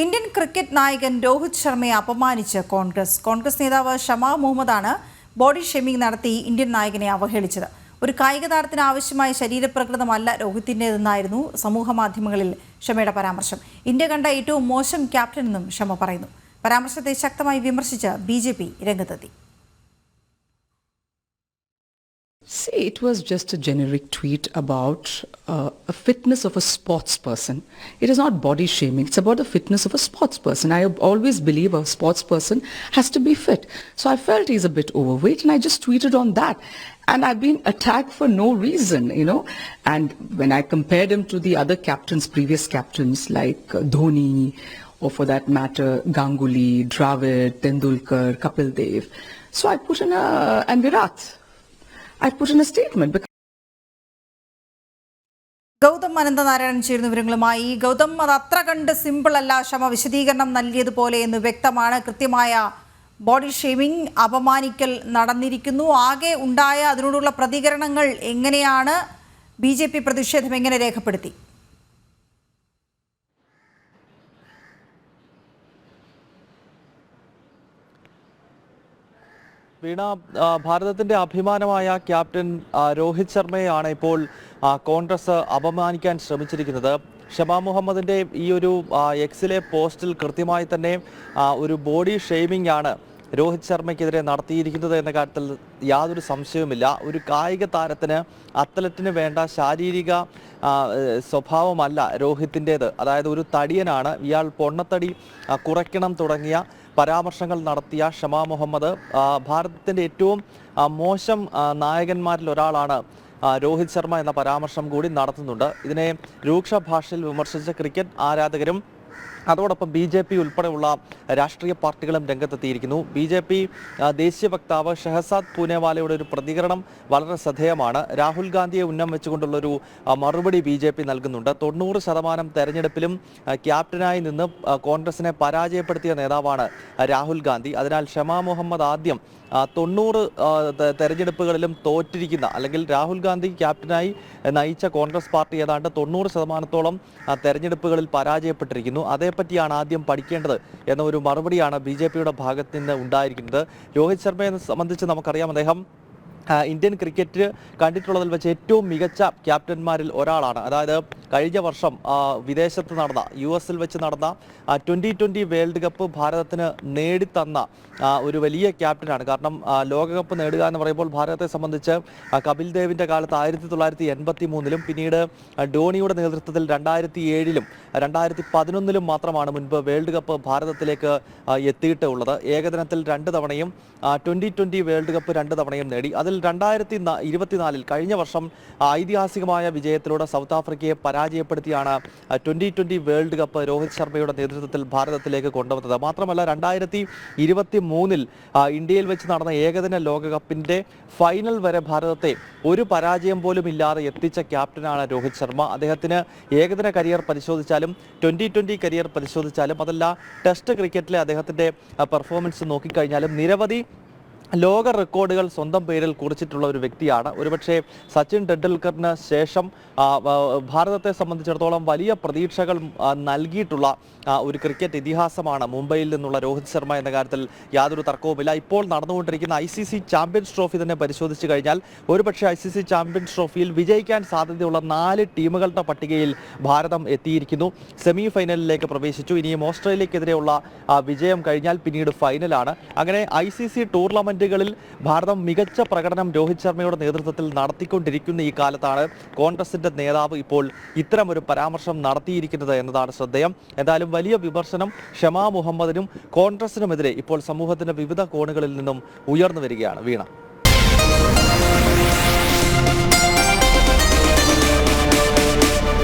Indian cricket നായകൻ രോഹിത് ശർമ്മയെ അപമാനിച്ച് കോൺഗ്രസ്. കോൺഗ്രസ് നേതാവ് Shama മുഹമ്മദാണ് body ഷെമിംഗ് നടത്തി ഇന്ത്യൻ നായകനെ അവഹേളിച്ചത്. ഒരു കായിക താരത്തിന് ആവശ്യമായ ശരീരപ്രകൃതമല്ല രോഹിത്തിന്റെതെന്നായിരുന്നു സമൂഹ മാധ്യമങ്ങളിൽ ഷമയുടെ പരാമർശം. ഇന്ത്യ കണ്ട ഏറ്റവും മോശം ക്യാപ്റ്റൻ എന്നും ഷമ പറയുന്നു. പരാമർശത്തെ ശക്തമായി വിമർശിച്ച് ബി രംഗത്തെത്തി. See, it was just a generic tweet about uh, a fitness of a sports person. It is not body shaming. It's about the fitness of a sports person. I always believe a sports person has to be fit. So I felt he's a bit overweight and I just tweeted on that. And I've been attacked for no reason, you know. And when I compared him to the other captains, previous captains like uh, Dhoni, or for that matter, Ganguly, Dravid, Tendulkar, Kapil Dev. So I put in a, and Virat. I put in a statement because Gautam Ananthanarayanan ചേരുന്ന വിവരങ്ങളുമായി ഗൗതം അത് അത്ര കണ്ട് simple അല്ല ക്ഷമ വിശദീകരണം നൽകിയതുപോലെ എന്ന് വ്യക്തമാണ്. കൃത്യമായ ബോഡി ഷേമിംഗ് അപമാനിക്കൽ നടന്നിരിക്കുന്നു. ആകെ ഉണ്ടായ അതിനോടുള്ള പ്രതികരണങ്ങൾ എങ്ങനെയാണ്? ബി പ്രതിഷേധം എങ്ങനെ രേഖപ്പെടുത്തി? വീണ ഭാരതത്തിന്റെ അഭിമാനമായ ക്യാപ്റ്റൻ രോഹിത് ശർമ്മയാണ് ഇപ്പോൾ കോൺഗ്രസ് അപമാനിക്കാൻ ശ്രമിച്ചിരിക്കുന്നത്. ഷബാ മുഹമ്മദിന്റെ ഈ ഒരു എക്സിലെ പോസ്റ്റിൽ കൃത്യമായി തന്നെ ഒരു ബോഡി ഷെയ്മിംഗ് ആണ് രോഹിത് ശർമ്മയ്ക്കെതിരെ നടത്തിയിരിക്കുന്നത് എന്ന കാര്യത്തിൽ യാതൊരു സംശയവുമില്ല. ഒരു കായിക താരത്തിന് അത്ലറ്റിന് വേണ്ട ശാരീരിക സ്വഭാവമല്ല രോഹിത്തിന്റേത്. അതായത് ഒരു തടിയനാണ്. ഇയാൾ പൊണ്ണത്തടി കുറയ്ക്കണം തുടങ്ങിയ പരാമർശങ്ങൾ നടത്തിയ ഷമാ മുഹമ്മദ് ഭാരതത്തിന്റെ ഏറ്റവും മോശം നായകന്മാരിൽ ഒരാളാണ് രോഹിത് ശർമ്മ എന്ന പരാമർശം കൂടി നടത്തുന്നുണ്ട്. ഇതിനെ രൂക്ഷ ഭാഷയിൽ വിമർശിച്ച ക്രിക്കറ്റ് ആരാധകരും അതോടൊപ്പം ബി ജെ പി ഉൾപ്പെടെയുള്ള രാഷ്ട്രീയ പാർട്ടികളും രംഗത്തെത്തിയിരിക്കുന്നു. ബി ജെ പി ദേശീയ വക്താവ് ഷഹസാദ് പൂനെവാലയുടെ ഒരു പ്രതികരണം വളരെ ശ്രദ്ധേയമാണ്. രാഹുൽ ഗാന്ധിയെ ഉന്നം വെച്ചുകൊണ്ടുള്ളൊരു മറുപടി ബി ജെ പി നൽകുന്നുണ്ട്. തൊണ്ണൂറ് ശതമാനം തെരഞ്ഞെടുപ്പിലും ക്യാപ്റ്റനായി നിന്ന് കോൺഗ്രസിനെ പരാജയപ്പെടുത്തിയ നേതാവാണ് രാഹുൽ ഗാന്ധി. അതിനാൽ ഷമാ മുഹമ്മദ് ആദ്യം തൊണ്ണൂറ് തെരഞ്ഞെടുപ്പുകളിലും തോറ്റിരിക്കുന്ന അല്ലെങ്കിൽ രാഹുൽ ഗാന്ധി ക്യാപ്റ്റനായി നയിച്ച കോൺഗ്രസ് പാർട്ടി ഏതാണ്ട് തൊണ്ണൂറ് ശതമാനത്തോളം തെരഞ്ഞെടുപ്പുകളിൽ പരാജയപ്പെട്ടിരിക്കുന്നു. അതേപ്പറ്റിയാണ് ആദ്യം പഠിക്കേണ്ടത് എന്ന ഒരു മറുപടിയാണ് ബി ജെ പിയുടെ ഭാഗത്ത് നിന്ന് ഉണ്ടായിരിക്കുന്നത്. രോഹിത് ശർമ്മയെ സംബന്ധിച്ച് നമുക്കറിയാം അദ്ദേഹം ഇന്ത്യൻ ക്രിക്കറ്റ് കണ്ടിട്ടുള്ളതിൽ വെച്ച് ഏറ്റവും മികച്ച ക്യാപ്റ്റന്മാരിൽ ഒരാളാണ്. അതായത് കഴിഞ്ഞ വർഷം വിദേശത്ത് നടന്ന യു എസിൽ വെച്ച് നടന്ന ട്വന്റി ട്വന്റി വേൾഡ് കപ്പ് ഭാരതത്തിന് നേടിത്തന്ന ഒരു വലിയ ക്യാപ്റ്റനാണ്. കാരണം ലോകകപ്പ് നേടുക എന്ന് പറയുമ്പോൾ ഭാരതത്തെ സംബന്ധിച്ച് കപിൽ ദേവിന്റെ കാലത്ത് ആയിരത്തി തൊള്ളായിരത്തി എൺപത്തി മൂന്നിലും പിന്നീട് ധോണിയുടെ നേതൃത്വത്തിൽ രണ്ടായിരത്തി ഏഴിലും രണ്ടായിരത്തി പതിനൊന്നിലും മാത്രമാണ് മുൻപ് വേൾഡ് കപ്പ് ഭാരതത്തിലേക്ക് എത്തിയിട്ട് ഉള്ളത് ഏകദിനത്തിൽ രണ്ട് തവണയും ട്വന്റി ട്വന്റി വേൾഡ് കപ്പ് രണ്ട് തവണയും നേടി. അതിൽ രണ്ടായിരത്തി ഇരുപത്തിനാലിൽ കഴിഞ്ഞ വർഷം ഐതിഹാസികമായ വിജയത്തിലൂടെ സൗത്ത് ആഫ്രിക്കയെ പരാജയപ്പെടുത്തിയാണ് twenty twenty world cup Rohit ശർമ്മയുടെ നേതൃത്വത്തിൽ ഭാരതത്തിലേക്ക് കൊണ്ടുവന്നത്. മാത്രമല്ല രണ്ടായിരത്തി ഇരുപത്തി മൂന്നിൽ ഇന്ത്യയിൽ വെച്ച് നടന്ന ഏകദിന ലോകകപ്പിന്റെ ഫൈനൽ വരെ ഭാരതത്തെ ഒരു പരാജയം പോലും ഇല്ലാതെ എത്തിച്ച ക്യാപ്റ്റനാണ് രോഹിത് ശർമ്മ. അദ്ദേഹത്തിന് ഏകദിന കരിയർ പരിശോധിച്ചാലും ട്വന്റി ട്വന്റി കരിയർ പരിശോധിച്ചാലും അതല്ല ടെസ്റ്റ് ക്രിക്കറ്റിലെ അദ്ദേഹത്തിന്റെ പെർഫോമൻസ് നോക്കിക്കഴിഞ്ഞാലും നിരവധി ലോക റെക്കോർഡുകൾ സ്വന്തം പേരിൽ കുറിച്ചിട്ടുള്ള ഒരു വ്യക്തിയാണ്. ഒരുപക്ഷെ സച്ചിൻ ടെണ്ടുൽക്കറിന് ശേഷം ഭാരതത്തെ സംബന്ധിച്ചിടത്തോളം വലിയ പ്രതീക്ഷകൾ നൽകിയിട്ടുള്ള ഒരു ക്രിക്കറ്റ് ഇതിഹാസമാണ്. മുംബൈയിൽ നിന്നുള്ള രോഹിത് ശർമ്മ എന്ന കാര്യത്തിൽ യാതൊരു തർക്കവുമില്ല. ഇപ്പോൾ നടന്നുകൊണ്ടിരിക്കുന്ന I C C champions trophy തന്നെ പരിശോധിച്ചു കഴിഞ്ഞാൽ ഒരുപക്ഷെ ഐ സി സി ചാമ്പ്യൻസ് ട്രോഫിയിൽ വിജയിക്കാൻ സാധ്യതയുള്ള നാല് ടീമുകളുടെ പട്ടികയിൽ ഭാരതം എത്തിയിരിക്കുന്നു. സെമി ഫൈനലിലേക്ക് പ്രവേശിച്ചു. ഇനിയും ഓസ്ട്രേലിയക്കെതിരെയുള്ള വിജയം കഴിഞ്ഞാൽ പിന്നീട് ഫൈനലാണ്. അങ്ങനെ ഐ സി സി ടൂർണമെന്റുകളിൽ ഭാരതം മികച്ച പ്രകടനം രോഹിത് ശർമ്മയുടെ നേതൃത്വത്തിൽ നടത്തിക്കൊണ്ടിരിക്കുന്ന ഈ കാലത്താണ് കോൺഗ്രസിന്റെ നേതാവ് ഇപ്പോൾ ഇത്തരമൊരു പരാമർശം നടത്തിയിരിക്കുന്നത് എന്നതാണ് ശ്രദ്ധേയം. എന്തായാലും വലിയ വിമർശനം ഷമാ മുഹമ്മദിനും കോൺഗ്രസിനുമെതിരെ ഇപ്പോൾ സമൂഹത്തിന്റെ വിവിധ കോണുകളിൽ നിന്നും ഉയർന്നു വരികയാണ് വീണ.